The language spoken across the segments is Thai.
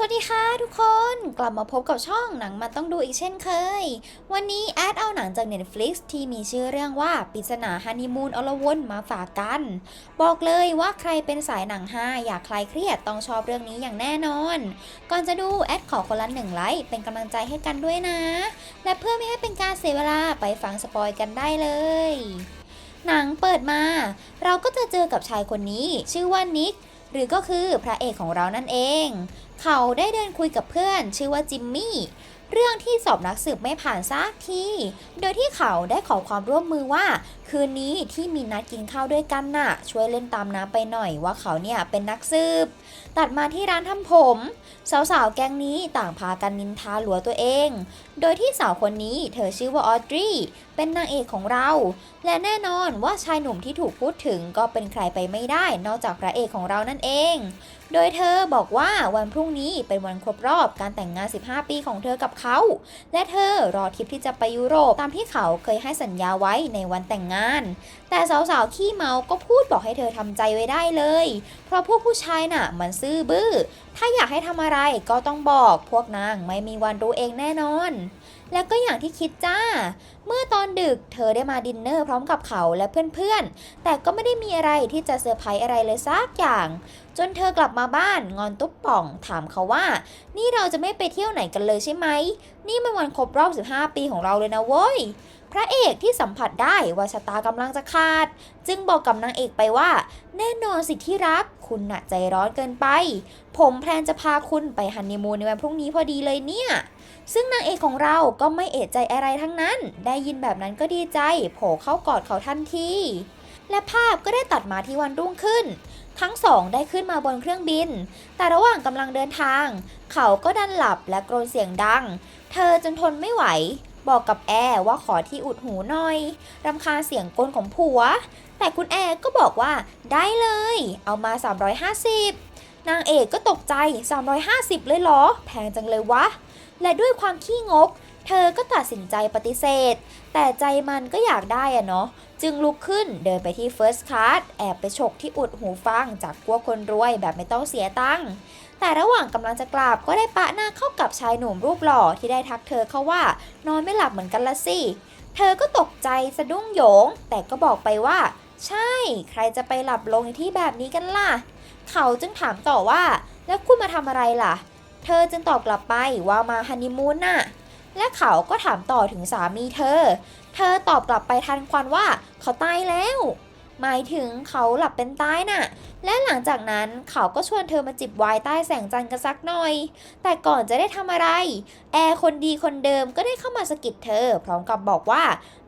สวัสดีค่ะทุกคนกลับมาพบกับช่องหนังมันต้องดูอีกเช่นเคย วันนี้แอดเอาหนังจาก Netflix ที่มีชื่อเรื่องว่าปริศนาฮันนีมูนอลวนมาฝากกัน บอกเลยว่าใครเป็นสายหนังฮาอยากคลายเครียดต้องชอบเรื่องนี้อย่างแน่นอน ก่อนจะดูแอดขอคนละหนึ่งไลค์เป็นกำลังใจให้กันด้วยนะ และเพื่อไม่ให้เป็นการเสียเวลาไปฟังสปอยกันได้เลยหนังเปิดมา เราก็จะเจอกับชายคนนี้ ชื่อว่านิกหรือก็คือพระเอกของเรานั่นเอง เขาได้เดินคุยกับเพื่อน ชื่อว่าจิมมี่เรื่องที่สอบนักสืบไม่ผ่านสักที โดยที่เขาได้ขอความร่วมมือว่า คืนนี้ที่มีนัดกินข้าวด้วยกันน่ะ ช่วยเล่นตามน้ำไปหน่อยว่าเขาเนี่ยเป็นนักสืบ ตัดมาที่ร้านทำผม สาวๆ แก๊งนี้ต่างพากันนินทาหลัวตัวเอง โดยที่สาวคนนี้เธอชื่อว่าออดรีเป็นนางเอกของเรา และแน่นอนว่าชายหนุ่มที่ถูกพูดถึงก็เป็นใครไปไม่ได้ นอกจากพระเอกของเรานั่นเอง โดยเธอบอกว่าวันพรุ่งนี้เป็นวันครบรอบการแต่งงาน 15 ปีของเธอกับเขา และเธอรอทริปที่จะไปยุโรปตามที่เขาเคยให้สัญญาไว้ในวันแต่งงาน แต่สาวๆขี้เมาก็พูดบอกให้เธอทำใจไว้ได้เลย เพราะพวกผู้ชายน่ะมันซื่อบื้อ ถ้าอยากให้ทำอะไรก็ต้องบอก พวกนางไม่มีวันรู้เองแน่นอน และก็อย่างที่คิดจ้า เมื่อตอนดึกเธอได้มาดินเนอร์พร้อมกับเขาและเพื่อนๆ แต่ก็ไม่ได้มีอะไรที่จะเซอร์ไพรส์อะไรเลยสักอย่าง จนเธอกลับมาบ้านงอนตุ๊บป่อง ถามเขาว่า นี่เราจะไม่ไปเที่ยวไหนกันเลยใช่ไหม นี่มันวันครบรอบ 15 ปีของเราเลยนะเว้ย พระเอกที่สัมผัสได้ว่าชะตากำลังจะขาด จึงบอกกับนางเอกไปว่า แน่นอนสิที่รัก คุณน่ะใจร้อนเกินไป ผมแพลนจะพาคุณไปฮันนีมูนในวันพรุ่งนี้พอดีเลยเนี่ย ซึ่งนางเอกของเราก็ไม่เอะใจอะไรทั้งนั้น ได้ยินแบบนั้นก็ดีใจโผล่เข้ากอดเขาทันทีและภาพก็ได้ตัดมาที่วันรุ่งขึ้น ทั้งสองได้ขึ้นมาบนเครื่องบิน แต่ระหว่างกำลังเดินทาง เขาก็ดันหลับและกรนเสียงดัง เธอจนทนไม่ไหว บอกกับแอร์ว่าขอที่อุดหูหน่อยรำคาญเสียงกลของผัว แต่คุณแอร์ก็บอกว่าได้เลย เอามา 350 นางเอกก็ตกใจ 350 เลยเหรอ แพงจังเลยวะ และด้วยความขี้งก เธอก็ตัดสินใจปฏิเสธ แต่ใจมันก็อยากได้อะเนาะจึงลุกขึ้นเดินไปที่ First Class แอบไปฉกที่อุดหูฟังจากพวกคนรวยแบบไม่ต้องเสียตังค์ แต่ระหว่างกำลังจะกลับก็ได้ปะหน้าเข้ากับชายหนุ่มรูปหล่อที่ได้ทักเธอเขาว่า นอนไม่หลับเหมือนกันละสิ เธอก็ตกใจสะดุ้งโหยง แต่ก็บอกไปว่า ใช่ ใครจะไปหลับลงในที่แบบนี้กันล่ะ เขาจึงถามต่อว่า แล้วคุณมาทำอะไรล่ะ เธอจึงตอบกลับไปว่ามาฮันนีมูนน่ะ และเขาก็ถามต่อถึงสามีเธอ เธอตอบกลับไปทันควันว่า เขาตายแล้ว หมายถึงเขาหลับเป็นใตายน่ะ และหลังจากนั้นเขาก็ชวนเธอมาจิบไวน์ใต้แสงจันทร์กันสักหน่อย แต่ก่อนจะได้ทำอะไร แอร์คนดีคนเดิมก็ได้เข้ามาสะกิดเธอ พร้อมกับบอกว่า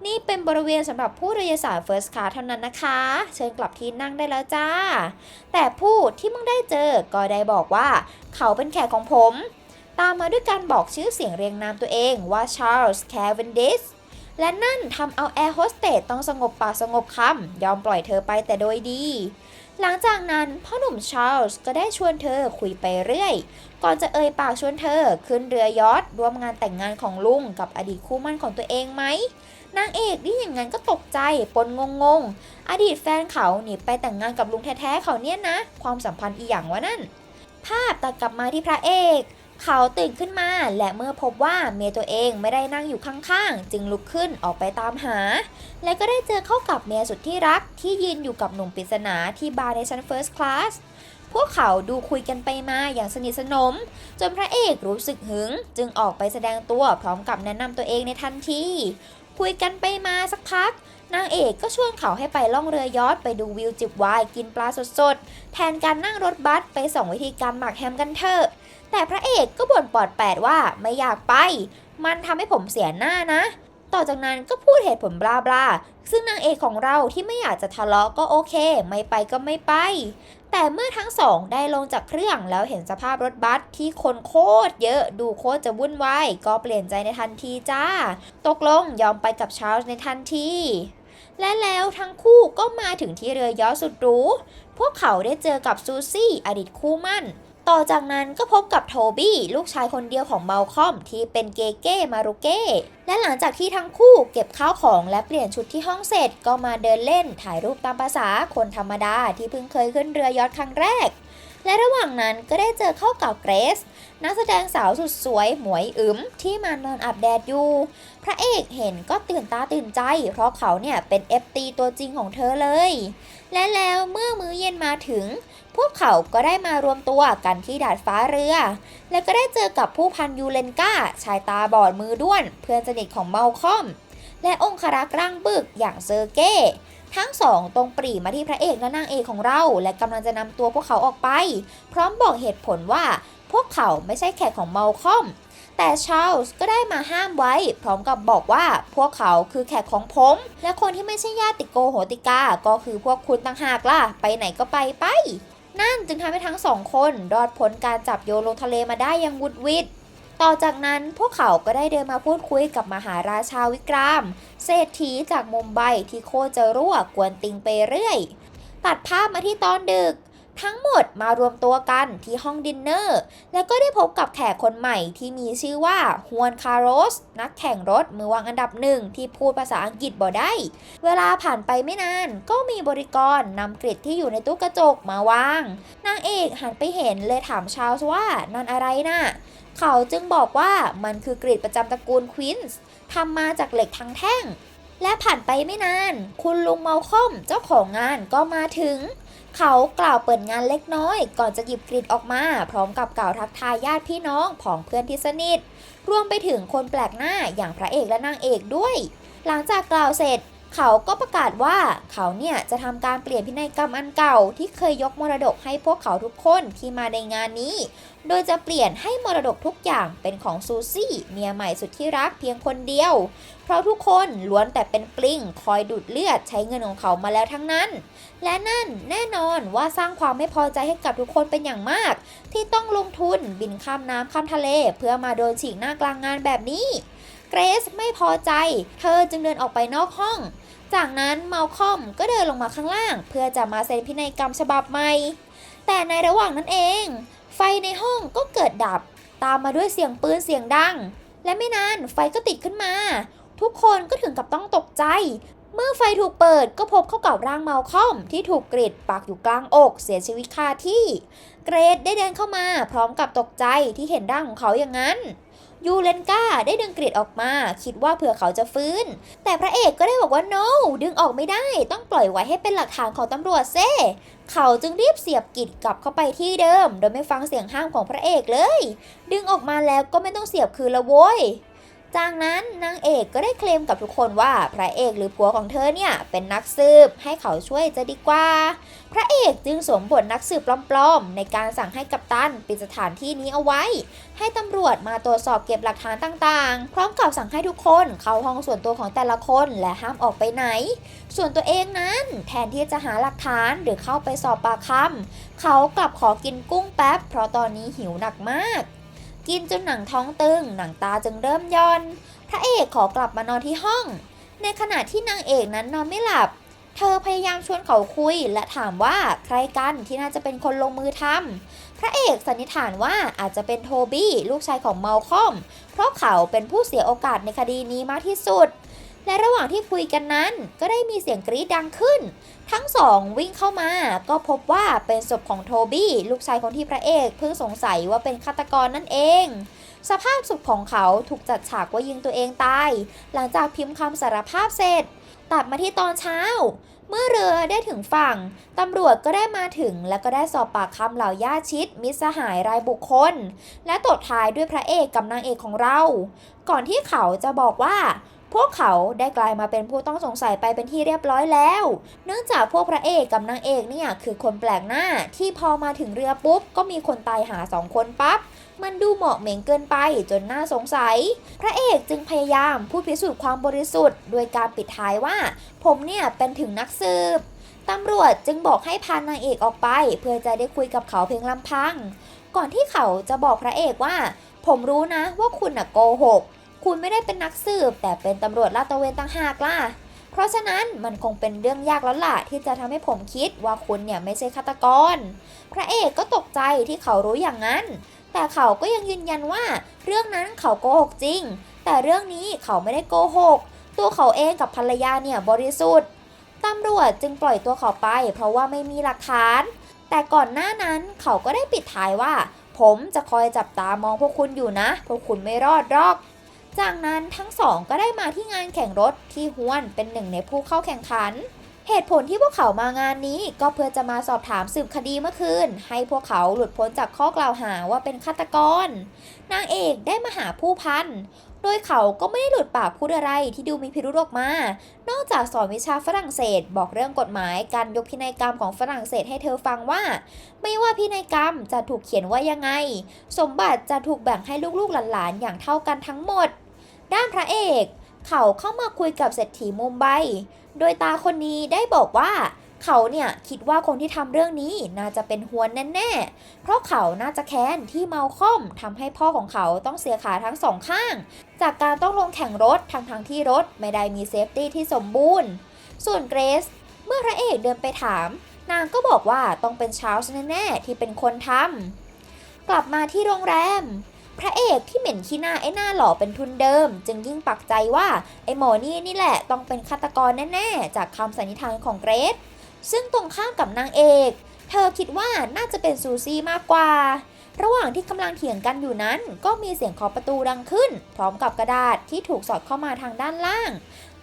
นี่เป็นบริเวณสำหรับผู้โดยสาร First Class เท่านั้นนะคะ เชิญกลับที่นั่งได้แล้วจ้า แต่ผู้ที่มึงได้เจอก็ได้บอกว่า เขาเป็นแขกของผม ตามมาด้วยการบอกชื่อเสียงเรียงนามตัวเองว่า Charles Cavendish แและนั่นทำเอาแอร์โฮสเตสต้องสงบปากสงบคำยอมปล่อยเธอไปแต่โดยดี หลังจากนั้นพ่อหนุ่มชาร์ลส์ก็ได้ชวนเธอคุยไปเรื่อย ก่อนจะเอ่ยปากชวนเธอขึ้นเรือยอทร่วมงานแต่งงานของลุงกับอดีตคู่มั่นของตัวเองไหมนางเอกได้อย่างนั้นก็ตกใจปนงงงอดีตแฟนเขาหนีไปแต่งงานกับลุงแท้ๆเขาเนี่ยนะ ความสัมพันธ์อีหยังวะนั่น ภาพตัดกลับมาที่พระเอก เขาตื่นขึ้นมา และเมื่อพบว่าเมียตัวเองไม่ได้นั่งอยู่ข้างๆ จึงลุกขึ้นออกไปตามหา และก็ได้เจอเข้ากับเมียสุดที่รักที่ยืนอยู่กับหนุ่มปริศนาที่บาร์ในชั้น First Class พวกเขาดูคุยกันไปมาอย่างสนิทสนม จนพระเอกรู้สึกหึง จึงออกไปแสดงตัวพร้อมกับแนะนำตัวเองในทันที คุยกันไปมาสักพัก นางเอกก็ชวนเขาให้ไปล่องเรือยอทไปดูวิวจิบไวน์กินปลาสดๆ แทนการนั่งรถบัสไปส่องวิธีการหมักแฮมกันเถอะ แต่พระเอกก็บ่นปอดแปดว่าไม่อยากไป มันทำให้ผมเสียหน้านะ ต่อจากนั้นก็พูดเหตุผลบลาบลาซึ่งนางเอกของเราที่ไม่อยากจะทะเลาะก็โอเค ไม่ไปก็ไม่ไป แต่เมื่อทั้งสองได้ลงจากเครื่องแล้วเห็นสภาพรถบัสที่คนโคตรเยอะดูโคตรจะวุ่นวายก็เปลี่ยนใจในทันทีจ้า ตกลงยอมไปกับชาร์ลในทันทีและแล้วทั้งคู่ก็มาถึงที่เรือยอสุดหรู พวกเขาได้เจอกับซูซี่อดีตคู่มั่น ต่อจากนั้นก็พบกับโทบี้ลูกชายคนเดียวของเมาคอมที่เป็นเกเก้มารุเก้และหลังจากที่ทั้งคู่เก็บข้าวของและเปลี่ยนชุดที่ห้องเสร็จก็มาเดินเล่นถ่ายรูปตามภาษาคนธรรมดาที่เพิ่งเคยขึ้นเรือยอทครั้งแรก และระหว่างนั้นก็ได้เจอเข้ากับเกรซนักแสดงสาวสุดสวยหมวยอึมที่มานอนอาบแดดอยู่ พระเอกเห็นก็ตื่นตาตื่นใจ เพราะเขาเนี่ยเป็นเอฟตีตัวจริงของเธอเลย และแล้วเมื่อมื้อเย็นมาถึง พวกเขาก็ได้มารวมตัวกันที่ดาดฟ้าเรือ และก็ได้เจอกับผู้พันยูเลนกาชายตาบอดมือด้วน เพื่อนสนิทของเมาคอม และองครักษ์ร่างบึกอย่างเซอร์เก้ ทั้งสองตรงปรีมาที่พระเอกและนางเอกของเรา และกำลังจะนำตัวพวกเขาออกไป พร้อมบอกเหตุผลว่าพวกเขาไม่ใช่แขกของเมาคอม แต่ชาลส์ก็ได้มาห้ามไว้ พร้อมกับบอกว่าพวกเขาคือแขกของผม และคนที่ไม่ใช่ญาติโกโหติกา ก็คือพวกคุณต่างหากล่ะ ไปไหนก็ไปไป นั่นจึงทำให้ทั้งสองคนรอดพ้นการจับโยนลงทะเลมาได้อย่างวุดวิด ต่อจากนั้นพวกเขาก็ได้เดินมาพูดคุยกับมหาราชาวิกราม เศรษฐีจากมุมไบที่โคจะรั่วกวนติงไปเรื่อย ตัดภาพมาที่ตอนดึก ทั้งหมดมารวมตัวกันที่ห้องดินเนอร์ แล้วก็ได้พบกับแขกคนใหม่ที่มีชื่อว่าฮวนคาร์โรส นักแข่งรถมือวางอันดับหนึ่งที่พูดภาษาอังกฤษบ่ได้ เวลาผ่านไปไม่นาน ก็มีบริกรนำกริดที่อยู่ในตู้กระจกมาวาง นางเอกหันไปเห็นเลยถามชาลว่านั่นอะไรน่ะ เขาจึงบอกว่ามันคือกริดประจำตระกูลควินส์ทำมาจากเหล็กทั้งแท่ง และผ่านไปไม่นาน คุณลุงเมาคอมเจ้าของงานก็มาถึง เขากล่าวเปิดงานเล็กน้อย ก่อนจะหยิบกริดออกมา พร้อมกับกล่าวทักทายญาติพี่น้องผองเพื่อนที่สนิทรวมไปถึงคนแปลกหน้าอย่างพระเอกและนางเอกด้วย หลังจากกล่าวเสร็จ เขาก็ประกาศว่าเขาเนี่ยจะทำการเปลี่ยนพินัยกรรมอันเก่า ที่เคยยกมรดกให้พวกเขาทุกคนที่มาในงานนี้ โดยจะเปลี่ยนให้มรดกทุกอย่างเป็นของซูซี่เมียใหม่สุดที่รักเพียงคนเดียว เพราะทุกคนล้วนแต่เป็นปลิงคอยดูดเลือดใช้เงินของเขามาแล้วทั้งนั้น และนั่นแน่นอนว่าสร้างความไม่พอใจให้กับทุกคนเป็นอย่างมาก ที่ต้องลงทุนบินข้ามน้ำข้ามทะเล เพื่อมาโดนฉีกหน้ากลางงานแบบนี้ เกรซไม่พอใจ เธอจึงเดินออกไปนอกห้อง จากนั้นเมาคอมก็เดินลงมาข้างล่าง เพื่อจะมาเซ็นพินัยกรรมฉบับใหม่ แต่ในระหว่างนั้นเอง ไฟในห้องก็เกิดดับ ตามมาด้วยเสียงปืนเสียงดัง และไม่นานไฟก็ติดขึ้นมา ทุกคนก็ถึงกับต้องตกใจ เมื่อไฟถูกเปิดก็พบเข้ากับร่างเมาคอมที่ถูกกรีดปักอยู่กลางอกเสียชีวิตคาที่ เกรดได้เดินเข้ามา พร้อมกับตกใจที่เห็นร่างของเขาอย่างนั้น ยูเลนกาได้ดึงกริดออกมา คิดว่าเผื่อเขาจะฟื้น แต่พระเอกก็ได้บอกว่า no ดึงออกไม่ได้ ต้องปล่อยไว้ให้เป็นหลักฐานของตำรวจเซ่เขาจึงรีบเสียบกริดกลับเข้าไปที่เดิม โดยไม่ฟังเสียงห้ามของพระเอกเลย ดึงออกมาแล้วก็ไม่ต้องเสียบคืนละโว้ย จากนั้นนางเอกก็ได้เคลมกับทุกคนว่าพระเอกหรือผัวของเธอเนี่ยเป็นนักสืบให้เขาช่วยจะดีกว่า พระเอกจึงสวมบทนักสืบปลอมๆ ในการสั่งให้กัปตันปิดสถานที่นี้เอาไว้ ให้ตำรวจมาตรวจสอบเก็บหลักฐานต่างๆ พร้อมกับสั่งให้ทุกคนเข้าห้องส่วนตัวของแต่ละคนและห้ามออกไปไหน ส่วนตัวเองนั้นแทนที่จะหาหลักฐานหรือเข้าไปสอบปากคำเขากลับขอกินกุ้งแป๊บเพราะตอนนี้หิวหนักมาก กินจนหนังท้องตึง หนังตาจึงเริ่มย่อน พระเอกขอกลับมานอนที่ห้อง ในขณะที่นางเอกนั้นนอนไม่หลับ เธอพยายามชวนเขาคุย และถามว่าใครกันที่น่าจะเป็นคนลงมือทำพระเอกสันนิษฐานว่าอาจจะเป็นโทบี้ลูกชายของเมาคอม เพราะเขาเป็นผู้เสียโอกาสในคดีนี้มากที่สุด และระหว่างที่คุยกันนั้น ก็ได้มีเสียงกรี๊ดดังขึ้น ทั้งสองวิ่งเข้ามาก็พบว่าเป็นศพของโทบี้ลูกชายของที่พระเอกเพิ่งสงสัยว่าเป็นฆาตกรนั่นเอง สภาพศพของเขาถูกจัดฉากว่ายิงตัวเองตาย หลังจากพิมพ์คำสารภาพเสร็จ ตัดมาที่ตอนเช้า เมื่อเรือได้ถึงฝั่งตำรวจก็ได้มาถึง และก็ได้สอบปากคำเหล่าญาติชิด มิตรสหายรายบุคคล และตบท้ายด้วยพระเอกกับนางเอกของเรา ก่อนที่เขาจะบอกว่า พวกเขาได้กลายมาเป็นผู้ต้องสงสัยไปเป็นที่เรียบร้อยแล้ว เนื่องจากพวกพระเอกกับนางเอกเนี่ยคือคนแปลกหน้าที่พอมาถึงเรือปุ๊บ ก็มีคนตายหาสองคนปั๊บมันดูเหมาะเหม็งเกินไปจนน่าสงสัย พระเอกจึงพยายามพูดพิสูจน์ความบริสุทธิ์โดยการปิดท้ายว่า ผมเนี่ยเป็นถึงนักสืบตำรวจจึงบอกให้พานางเอกออกไป เพื่อจะได้คุยกับเขาเพียงลำพัง ก่อนที่เขาจะบอกพระเอกว่า ผมรู้นะว่าคุณน่ะโกหก คุณไม่ได้เป็นนักสืบ แต่เป็นตำรวจลาดตระเวนต่างหากล่ะ เพราะฉะนั้นมันคงเป็นเรื่องยากแล้วล่ะที่จะทำให้ผมคิดว่าคุณเนี่ยไม่ใช่ฆาตกร พระเอกก็ตกใจที่เขารู้อย่างนั้น แต่เขาก็ยังยืนยันว่า เรื่องนั้นเขาโกหกจริง แต่เรื่องนี้เขาไม่ได้โกหก ตัวเขาเองกับภรรยาเนี่ยบริสุทธิ์ตำรวจจึงปล่อยตัวเขาไป เพราะว่าไม่มีหลักฐาน แต่ก่อนหน้านั้นเขาก็ได้ปิดท้ายว่า ผมจะคอยจับตามองพวกคุณอยู่นะ พวกคุณไม่รอดหรอก จากนั้นทั้งสองก็ได้มาที่งานแข่งรถที่ฮวนเป็นหนึ่งในผู้เข้าแข่งขัน เหตุผลที่พวกเขามางานนี้ก็เพื่อจะมาสอบถามสืบคดีเมื่อคืน ให้พวกเขาหลุดพ้นจากข้อกล่าวหาว่าเป็นฆาตกร นางเอกได้มาหาผู้พัน โดยเขาก็ไม่ได้หลุดปากพูดอะไรที่ดูมีพิรุธออกมา นอกจากสอนวิชาฝรั่งเศส บอกเรื่องกฎหมายการยกพินัยกรรมของฝรั่งเศสให้เธอฟังว่า ไม่ว่าพินัยกรรมจะถูกเขียนว่ายังไง สมบัติจะถูกแบ่งให้ลูกๆหลานๆอย่างเท่ากันทั้งหมด ด้านพระเอก เขาเข้ามาคุยกับเศรษฐีมุมไบ โดยตาคนนี้ได้บอกว่าเขาเนี่ยคิดว่าคนที่ทำเรื่องนี้น่าจะเป็นฮวนแน่ๆ เพราะเขาน่าจะแค้นที่เมาคอมทำให้พ่อของเขาต้องเสียขาทั้งสองข้าง จากการต้องลงแข่งรถทั้งทงๆที่รถไม่ได้มีเซฟตี้ที่สมบูรณ์ ส่วนเกรซเมื่อพระเอกเดินไปถาม นางก็บอกว่าต้องเป็นชาร์ลส์แน่ๆที่เป็นคนทำกลับมาที่โรงแรม พระเอกที่เหม็นขี้หน้าไอ้หน้าหล่อเป็นทุนเดิม จึงยิ่งปักใจว่าไอ้หมอนี่นี่แหละต้องเป็นฆาตกรแน่ๆ จากคำสันนิษฐานของเกรซซึ่งตรงข้ามกับนางเอก เธอคิดว่าน่าจะเป็นซูซี่มากกว่า ระหว่างที่กำลังเถียงกันอยู่นั้น ก็มีเสียงเคาะประตูดังขึ้น พร้อมกับกระดาษที่ถูกสอดเข้ามาทางด้านล่าง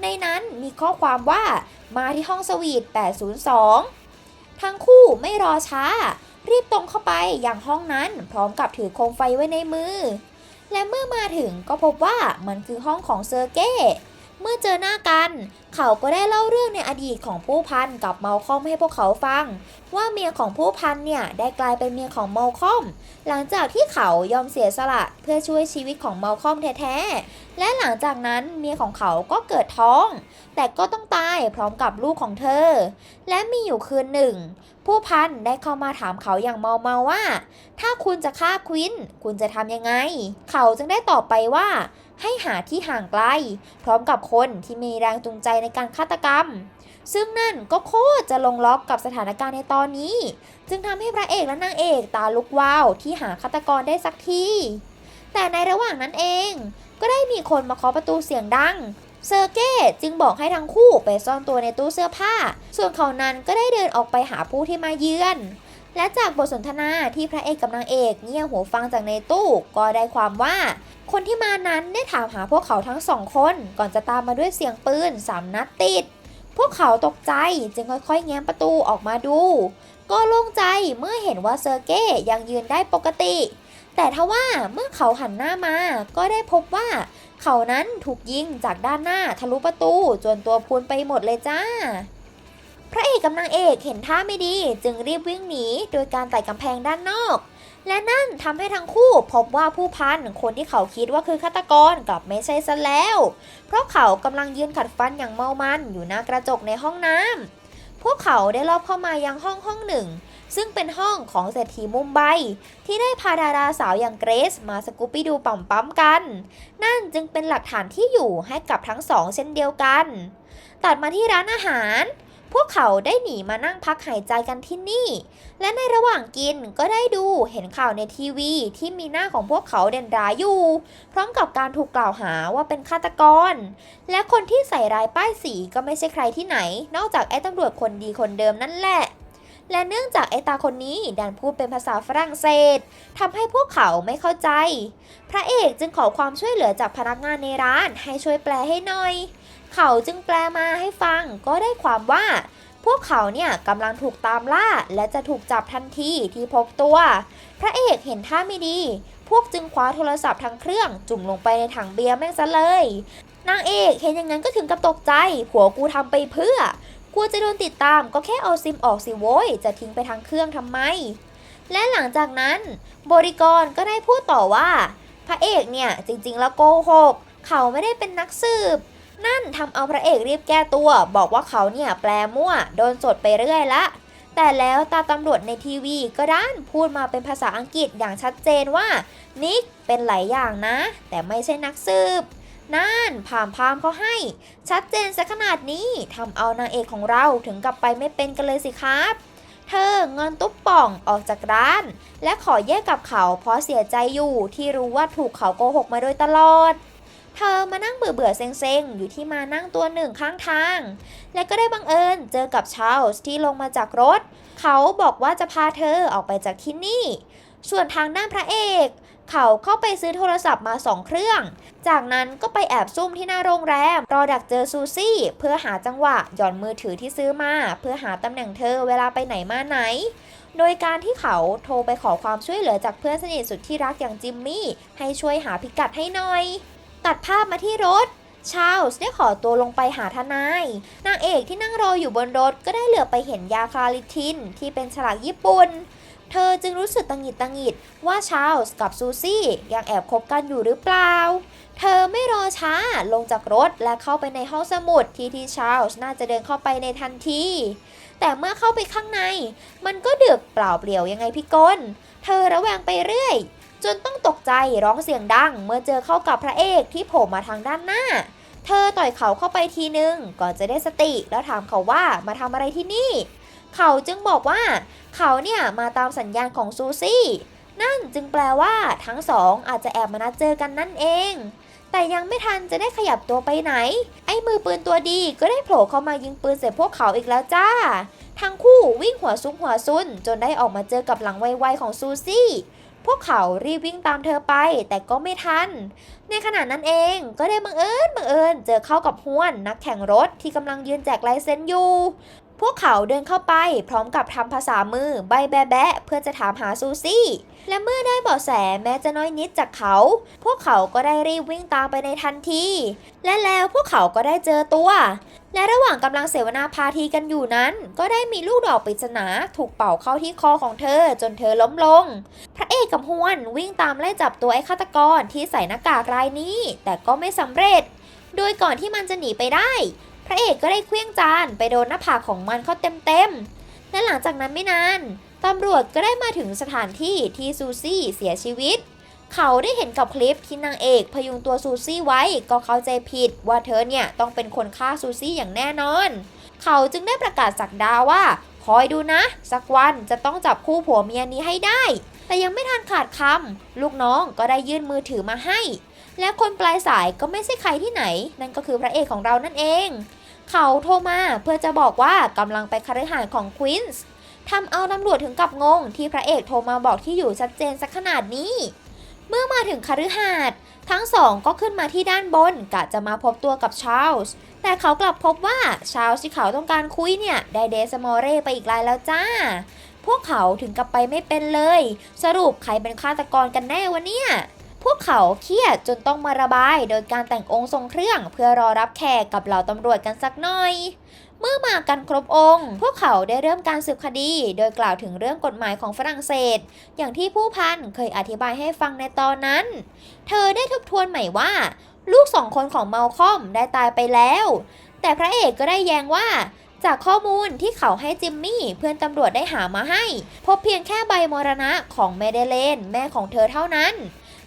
ในนั้นมีข้อความว่ามาที่ห้องสวีท 802 ทั้งคู่ไม่รอช้า รีบตรงเข้าไปยังห้องนั้นพร้อมกับถือโคมไฟไว้ในมือ และเมื่อมาถึงก็พบว่ามันคือห้องของเซอร์เก้เมื่อเจอหน้ากัน เขาก็ได้เล่าเรื่องในอดีตของผู้พันกับเมาคอมให้พวกเขาฟัง ว่าเมียของผู้พันเนี่ยได้กลายเป็นเมียของเมาคอม หลังจากที่เขายอมเสียสละเพื่อช่วยชีวิตของเมาคอมแท้ๆ และหลังจากนั้นเมียของเขาก็เกิดท้อง แต่ก็ต้องตายพร้อมกับลูกของเธอ และมีอยู่คืนหนึ่ง ผู้พันได้เข้ามาถามเขาอย่างเมาเมาว่า ถ้าคุณจะฆ่าควินคุณจะทำยังไง เขาจึงได้ตอบไปว่า ให้หาที่ห่างไกล พร้อมกับคนที่มีแรงจูงใจในการฆาตกรรม ซึ่งนั่นก็โคตรจะลงล็อกกับสถานการณ์ในตอนนี้ จึงทำให้พระเอกและนางเอกตาลุกวาวที่หาฆาตกรได้สักทีแต่ในระหว่างนั้นเอง ก็ได้มีคนมาเคาะประตูเสียงดัง เซอร์เก้จึงบอกให้ทั้งคู่ไปซ่อนตัวในตู้เสื้อผ้า ส่วนเขานั้นก็ได้เดินออกไปหาผู้ที่มาเยือน และจากบทสนทนาที่พระเอกกับนางเอกเงี่ยหูฟังจากในตู้ก็ได้ความว่า คนที่มานั้นได้ถามหาพวกเขาทั้งสองคน ก่อนจะตามมาด้วยเสียงปืนสามนัดติด พวกเขาตกใจจึงค่อยๆ แง้มประตูออกมาดู ก็โล่งใจเมื่อเห็นว่าเซอร์เก้ยังยืนได้ปกติ แต่ทว่าเมื่อเขาหันหน้ามาก็ได้พบว่า เขานั้นถูกยิงจากด้านหน้าทะลุประตูจนตัวพูนไปหมดเลยจ้า พระเอกกับนางเอกเห็นท่าไม่ดี จึงรีบวิ่งหนีโดยการไต่กำแพงด้านนอก และนั่นทำให้ทั้งคู่พบว่าผู้พันคนที่เขาคิดว่าคือฆาตกรกลับไม่ใช่ซะแล้ว เพราะเขากำลังยืนขัดฟันอย่างเมามันอยู่หน้ากระจกในห้องน้ำพวกเขาได้ลอบเข้ามายังห้องห้องหนึ่ง ซึ่งเป็นห้องของเศรษฐีมุมไบ ที่ได้พาดาราสาวอย่างเกรซมาสกูปปี้ดูปั๊มปั๊มกัน นั่นจึงเป็นหลักฐานที่อยู่ให้กับทั้งสองเช่นเดียวกัน ตัดมาที่ร้านอาหาร พวกเขาได้หนีมานั่งพักหายใจกันที่นี่ และในระหว่างกินก็ได้ดูเห็นข่าวในทีวีที่มีหน้าของพวกเขาเด่นร้ายอยู่ พร้อมกับการถูกกล่าวหาว่าเป็นฆาตกร และคนที่ใส่ร้ายป้ายสีก็ไม่ใช่ใครที่ไหน นอกจากไอ้ตำรวจคนดีคนเดิมนั่นแหละ และเนื่องจากไอตาคนนี้ดันพูดเป็นภาษาฝรั่งเศสทำให้พวกเขาไม่เข้าใจ พระเอกจึงขอความช่วยเหลือจากพนักงานในร้านให้ช่วยแปลให้หน่อย เขาจึงแปลมาให้ฟังก็ได้ความว่า พวกเขาเนี่ยกำลังถูกตามล่าและจะถูกจับทันทีที่พบตัว พระเอกเห็นท่าไม่ดี พวกจึงคว้าโทรศัพท์ทั้งเครื่องจุ่มลงไปในถังเบียร์แม่งซะเลยนางเอกเห็นอย่างนั้นก็ถึงกับตกใจผัวกูทำไปเพื่อ ลัวจะโดนติดตามก็แค่เอาซิมออกสิโว้ย จะทิ้งไปทางเครื่องทำไม และหลังจากนั้น บริกรก็ได้พูดต่อว่า พระเอกเนี่ยจริงๆแล้วโกหก เขาไม่ได้เป็นนักสืบ นั่นทำเอาพระเอกรีบแก้ตัว บอกว่าเขาเนี่ยแปลมั่ว โดนสดไปเรื่อยละ แต่แล้วตาตำรวจในทีวีก็ด้านพูดมาเป็นภาษาอังกฤษอย่างชัดเจนว่านิกเป็นหลายอย่างนะ แต่ไม่ใช่นักสืบ นั่นผ่ามพามเขาให้ ชัดเจนซะขนาดนี้ทำเอานางเอกของเราถึงกับไปไม่เป็นกันเลยสิครับ เธอเงินตุ๊บป่องออกจากร้าน และขอแยกกับเขาเพราะเสียใจอยู่ที่รู้ว่าถูกเขาโกหกมาโดยตลอด เธอมานั่งเบื่อเบื่อเซ็งๆ อยู่ที่มานั่งตัวหนึ่งข้างทาง และก็ได้บังเอิญเจอกับชาลส์ที่ลงมาจากรถ เขาบอกว่าจะพาเธอออกไปจากที่นี่ ส่วนทางด้านพระเอก เขาเข้าไปซื้อโทรศัพท์มาสองเครื่อง จากนั้นก็ไปแอบซุ่มที่หน้าโรงแรม รอดักเจอซูซี่ เพื่อหาจังหวะหย่อนมือถือที่ซื้อมา เพื่อหาตำแหน่งเธอเวลาไปไหนมาไหน โดยการที่เขาโทรไปขอความช่วยเหลือจากเพื่อนสนิทสุดที่รักอย่างจิมมี่ ให้ช่วยหาพิกัดให้หน่อย ตัดภาพมาที่รถชาลส์ได้ขอตัวลงไปหาทนาย นางเอกที่นั่งรออยู่บนรถก็ได้เหลือไปเห็นยาคลาริทินที่เป็นฉลากญี่ปุ่น เธอจึงรู้สึกตังหิดตังหิดว่าชาลส์กับซูซี่ยังแอบคบกันอยู่หรือเปล่า เธอไม่รอช้าลงจากรถและเข้าไปในห้องสมุดที่ที่ชาลส์น่าจะเดินเข้าไปในทันทีแต่เมื่อเข้าไปข้างใน มันก็ดึกเปล่าเปลี่ยวยังไงพี่ก้นเธอระแวงไปเรื่อย จนต้องตกใจร้องเสียงดัง เมื่อเจอเข้ากับพระเอกที่โผล่มาทางด้านหน้า เธอต่อยเขาเข้าไปทีนึง ก่อนจะได้สติแล้วถามเขาว่ามาทำอะไรที่นี่ เขาจึงบอกว่า เขาเนี่ยมาตามสัญญาณของซูซี่ นั่นจึงแปลว่าทั้งสองอาจจะแอบมานัดเจอกันนั่นเอง แต่ยังไม่ทันจะได้ขยับตัวไปไหน ไอ้มือปืนตัวดีก็ได้โผล่เข้ามายิงปืนใส่พวกเขาอีกแล้วจ้า ทั้งคู่วิ่งหัวซุกหัวซุน จนได้ออกมาเจอกับหลังไวๆของซูซี่พวกเขารีบวิ่งตามเธอไปแต่ก็ไม่ทัน ในขณะนั้นเองก็ได้บังเอิญบังเอิญเจอเข้ากับฮวนนักแข่งรถที่กำลังยืนแจกลายเซ็นอยู่ พวกเขาเดินเข้าไปพร้อมกับทำภาษามือใบแบะแบะเพื่อจะถามหาซูซี่ และเมื่อได้เบาะแสแม้จะน้อยนิดจากเขา พวกเขาก็ได้รีบวิ่งตามไปในทันที และแล้วพวกเขาก็ได้เจอตัว และระหว่างกำลังเสวนาพาทีกันอยู่นั้น ก็ได้มีลูกดอกปริศนาถูกเป่าเข้าที่คอของเธอจนเธอล้มลง พระเอกกับฮวนวิ่งตามไล่จับตัวไอ้ฆาตกรที่ใส่หน้ากากรายนี้ แต่ก็ไม่สำเร็จ โดยก่อนที่มันจะหนีไปได้ พระเอกก็ได้เคลื่องจานไปโดนหน้าผากของมันเข้าเต็มๆ และหลังจากนั้นไม่นานตำรวจก็ได้มาถึงสถานที่ที่ซูซี่เสียชีวิต เขาได้เห็นกับคลิปที่นางเอกพยุงตัวซูซี่ไว้ก็เข้าใจผิดว่าเธอเนี่ยต้องเป็นคนฆ่าซูซี่อย่างแน่นอน เขาจึงได้ประกาศสักดาว่า คอยดูนะ สักวันจะต้องจับคู่ผัวเมียนี้ให้ได้ แต่ยังไม่ทันขาดคำลูกน้องก็ได้ยื่นมือถือมาให้ และคนปลายสายก็ไม่ใช่ใครที่ไหน นั่นก็คือพระเอกของเรานั่นเอง เขาโทรมาเพื่อจะบอกว่ากำลังไปคฤหาสน์ของควินส์ทำเอาตำรวจถึงกับงงที่พระเอกโทรมาบอกที่อยู่ชัดเจนสักขนาดนี้ เมื่อมาถึงคฤหาสน์ทั้งสองก็ขึ้นมาที่ด้านบนกะจะมาพบตัวกับชาลส์แต่เขากลับพบว่าชาลส์ที่เขาต้องการคุยเนี่ยได้เดซมอเร่ไปอีกรายแล้วจ้า พวกเขาถึงกับไปไม่เป็นเลย สรุปใครเป็นฆาตกรกันแน่วะเนี่ย พวกเขาเครียดจนต้องมาระบายโดยการแต่งองค์ทรงเครื่องเพื่อรอรับแขกกับเหล่าตำรวจกันสักหน่อย เมื่อมากันครบองค์ พวกเขาได้เริ่มการสืบคดี โดยกล่าวถึงเรื่องกฎหมายของฝรั่งเศส อย่างที่ผู้พันเคยอธิบายให้ฟังในตอนนั้น เธอได้ทบทวนใหม่ว่า ลูกสองคนของเมาคอมได้ตายไปแล้ว แต่พระเอกก็ได้แย้งว่าจากข้อมูลที่เขาให้จิมมี่เพื่อนตำรวจได้หามาให้ พบเพียงแค่ใบมรณะของเมเดเลน แม่ของเธอเท่านั้น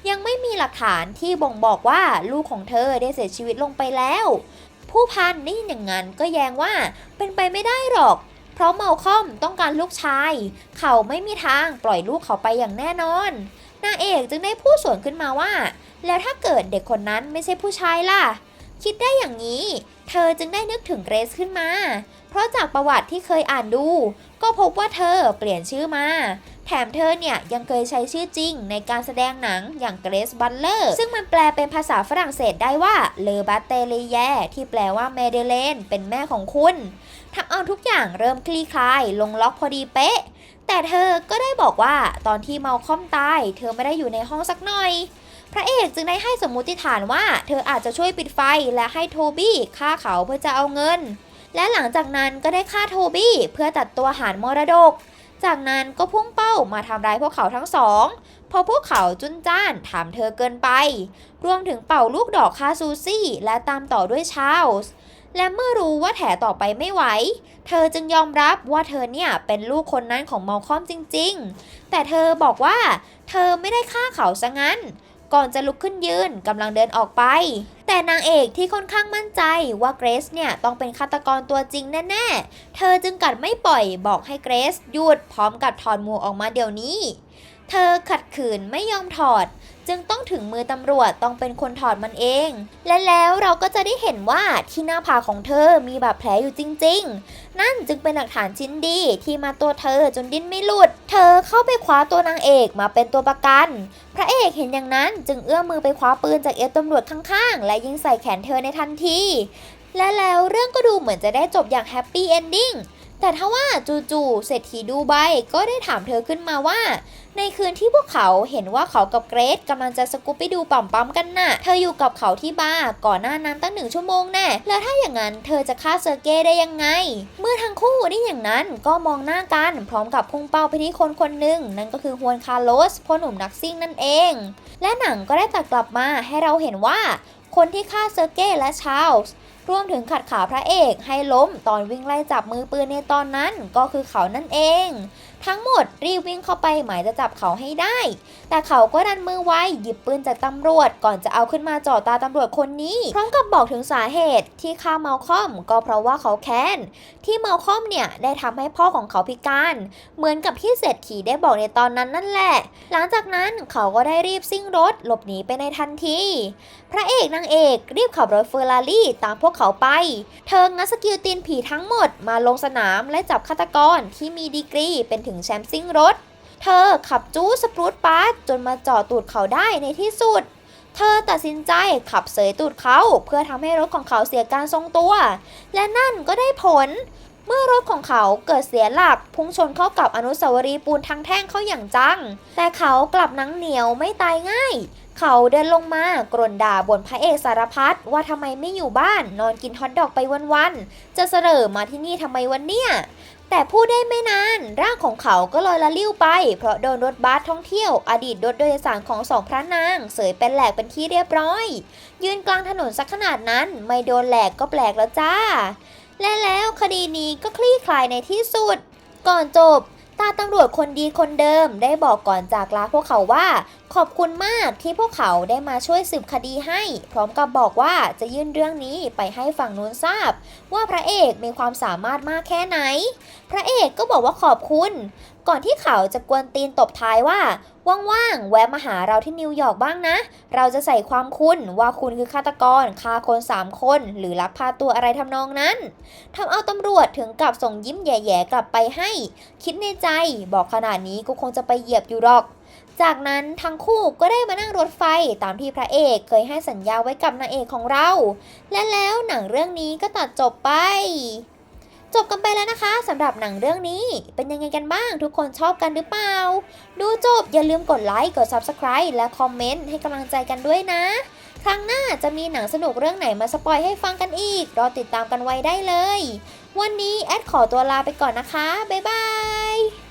ยังไม่มีหลักฐานที่บ่งบอกว่าลูกของเธอได้เสียชีวิตลงไปแล้ว ผู้พันนี่อย่างนั้นก็แย้งว่าเป็นไปไม่ได้หรอก เพราะเมาคอมต้องการลูกชาย เขาไม่มีทางปล่อยลูกเขาไปอย่างแน่นอนนางเอกจึงได้พูดสวนขึ้นมาว่า แล้วถ้าเกิดเด็กคนนั้นไม่ใช่ผู้ชายล่ะ คิดได้อย่างนี้ เธอจึงได้นึกถึงเกรซขึ้นมา เพราะจากประวัติที่เคยอ่านดู ก็พบว่าเธอเปลี่ยนชื่อมา แถมเธอเนี่ยยังเคยใช้ชื่อจริงในการแสดงหนังอย่างเกรซบัลเลอร์ ซึ่งมันแปลเป็นภาษาฝรั่งเศสได้ว่าเลอบัตเตเลแยที่แปลว่าเมเดเลนเป็นแม่ของคุณทำเอาทุกอย่างเริ่มคลี่คลาย ลงล็อกพอดีเป๊ะ แต่เธอก็ได้บอกว่าตอนที่เมาคอมตาย เธอไม่ได้อยู่ในห้องสักหน่อย พระเอกจึงได้ให้สมมุติฐานว่า เธออาจจะช่วยปิดไฟและให้โทบี้ฆ่าเขาเพื่อจะเอาเงิน และหลังจากนั้นก็ได้ฆ่าโทบี้เพื่อตัดตัวหารมรดก จากนั้นก็พุ่งเป้ามาทำร้ายพวกเขาทั้งสองพอพวกเขาจุนจ้านถามเธอเกินไป รวมถึงเป่าลูกดอกฆ่าซูซี่และตามต่อด้วยชาลส์และเมื่อรู้ว่าแถต่อไปไม่ไหว เธอจึงยอมรับว่าเธอเนี่ยเป็นลูกคนนั้นของมอลคอมจริง ๆ แต่เธอบอกว่า เธอไม่ได้ฆ่าเขาซะงั้น ก่อนจะลุกขึ้นยืนกำลังเดินออกไป แต่นางเอกที่ค่อนข้างมั่นใจว่าเกรซเนี่ยต้องเป็นฆาตกรตัวจริงแน่ๆ เธอจึงกัดไม่ปล่อยบอกให้เกรซหยุดพร้อมกับถอดหมวกออกมาเดี๋ยวนี้ เธอขัดขืนไม่ยอมถอด จึงต้องถึงมือตำรวจต้องเป็นคนถอดมันเอง และแล้วเราก็จะได้เห็นว่าที่หน้าผากของเธอมีบาดแผลอยู่จริง ๆ นั่นจึงเป็นหลักฐานชิ้นดีที่มาตัวเธอจนดิ้นไม่หลุด เธอเข้าไปคว้าตัวนางเอกมาเป็นตัวประกัน พระเอกเห็นอย่างนั้นจึงเอื้อมมือไปคว้าปืนจากเอวตำรวจข้างๆ และยิงใส่แขนเธอในทันที และแล้วเรื่องก็ดูเหมือนจะได้จบอย่างแฮปปี้เอนดิ้ง แต่ถ้าว่าจู่ๆเศรษฐีดูไบก็ได้ถามเธอขึ้นมาว่า ในคืนที่พวกเขาเห็นว่าเขากับเกรซกำลังจะสกูปไปดูปั๊มปั๊มๆกันน่ะ เธออยู่กับเขาที่บาร์ก่อนหน้านั้นตั้งหนึ่งชั่วโมงแน่แล้วถ้าอย่างนั้นเธอจะฆ่าเซอร์เก้ได้ยังไง เมื่อทั้งคู่ได้อย่างนั้นก็มองหน้ากัน พร้อมกับพุ่งเป้าไปที่คนคนหนึ่งนั่นก็คือฮวนคาร์ลสพ่อหนุ่มนักซิ่งนั่นเอง และหนังก็ได้ตัดกลับมาให้เราเห็นว่า คนที่ฆ่าเซอร์เก้และชาลส์ รวมถึงขัดขาพระเอกให้ล้มตอนวิ่งไล่จับมือปืนในตอนนั้นก็คือเขานั่นเอง ทั้งหมดรีบวิ่งเข้าไปหมายจะจับเขาให้ได้ แต่เขาก็ดันมือไวหยิบปืนจากตำรวจก่อนจะเอาขึ้นมาจ่อตาตำรวจคนนี้ พร้อมกับบอกถึงสาเหตุที่ฆ่าเมาคอมก็เพราะว่าเขาแค้นที่เมาคอมเนี่ยได้ทำให้พ่อของเขาพิการ เหมือนกับที่เศรษฐีได้บอกในตอนนั้นนั่นแหละ หลังจากนั้นเขาก็ได้รีบซิ่งรถหลบหนีไปในทันที พระเอกนางเอกรีบขับรถเฟอร์รารี่ตามพวกเขาไป เธองัดสกิลตีนผีทั้งหมดมาลงสนามและจับฆาตกรที่มีดีกรีเป็นถึงแชมป์ซิ่งรถ เธอขับจู้สปรูตปาร์ตจนมาจอดตูดเขาได้ในที่สุด เธอตัดสินใจขับเสยตูดเขาเพื่อทำให้รถของเขาเสียการทรงตัว และนั่นก็ได้ผล เมื่อรถของเขาเกิดเสียหลักพุ่งชนเข้ากับอนุสาวรีย์ปูนทางแท่งเข้าอย่างจัง แต่เขากลับนังเหนียวไม่ตายง่าย เขาเดินลงมากรนด่าบนพระเอกสารพัดว่าทำไมไม่อยู่บ้าน นอนกินฮอทดอกไปวันๆจะเสรอมาที่นี่ทำไมวันเนี่ยแต่พูดได้ไม่นาน ร่างของเขาก็ลอยละลิ้วไป เพราะโดนรถบัสท่องเที่ยว อดีตรถโดยสารของสองพระนาง เสยเป็นแหลกเป็นที่เรียบร้อย ยืนกลางถนนสักขนาดนั้น ไม่โดนแหลกก็แปลกแล้วจ้า และแล้วคดีนี้ก็คลี่คลายในที่สุด ก่อนจบ ตาตำรวจคนดีคนเดิมได้บอกก่อนจากลาพวกเขาว่า ขอบคุณมากที่พวกเขาได้มาช่วยสืบคดีให้ พร้อมกับบอกว่าจะยื่นเรื่องนี้ไปให้ฝั่งนู้นทราบ ว่าพระเอกมีความสามารถมากแค่ไหน พระเอกก็บอกว่าขอบคุณ ก่อนที่เขาจะกวนตีนตบท้ายว่า ว่างๆ แวะมาหาเราที่นิวยอร์กบ้างนะ เราจะใส่ความคุณว่าคุณคือฆาตกรฆ่าคนสามคน หรือลักพาตัวอะไรทำนองนั้นทำเอาตำรวจถึงกับส่งยิ้มแย่ๆกลับไปให้ คิดในใจบอกขนาดนี้ก็คงจะไปเหยียบอยู่หรอกจากนั้นทั้งคู่ก็ได้มานั่งรถไฟตามที่พระเอกเคยให้สัญญาไว้กับนางเอกของเรา และแล้วหนังเรื่องนี้ก็ตัดจบไป จบกันไปแล้วนะคะสำหรับหนังเรื่องนี้เป็นยังไงกันบ้างทุกคนชอบกันหรือเปล่า ดูจบอย่าลืมกดไลค์กด Subscribe และคอมเมนต์ให้กำลังใจกันด้วยนะ ครั้งหน้าจะมีหนังสนุกเรื่องไหนมาสปอยให้ฟังกันอีก รอติดตามกันไว้ได้เลย วันนี้แอดขอตัวลาไปก่อนนะคะ บ๊ายบาย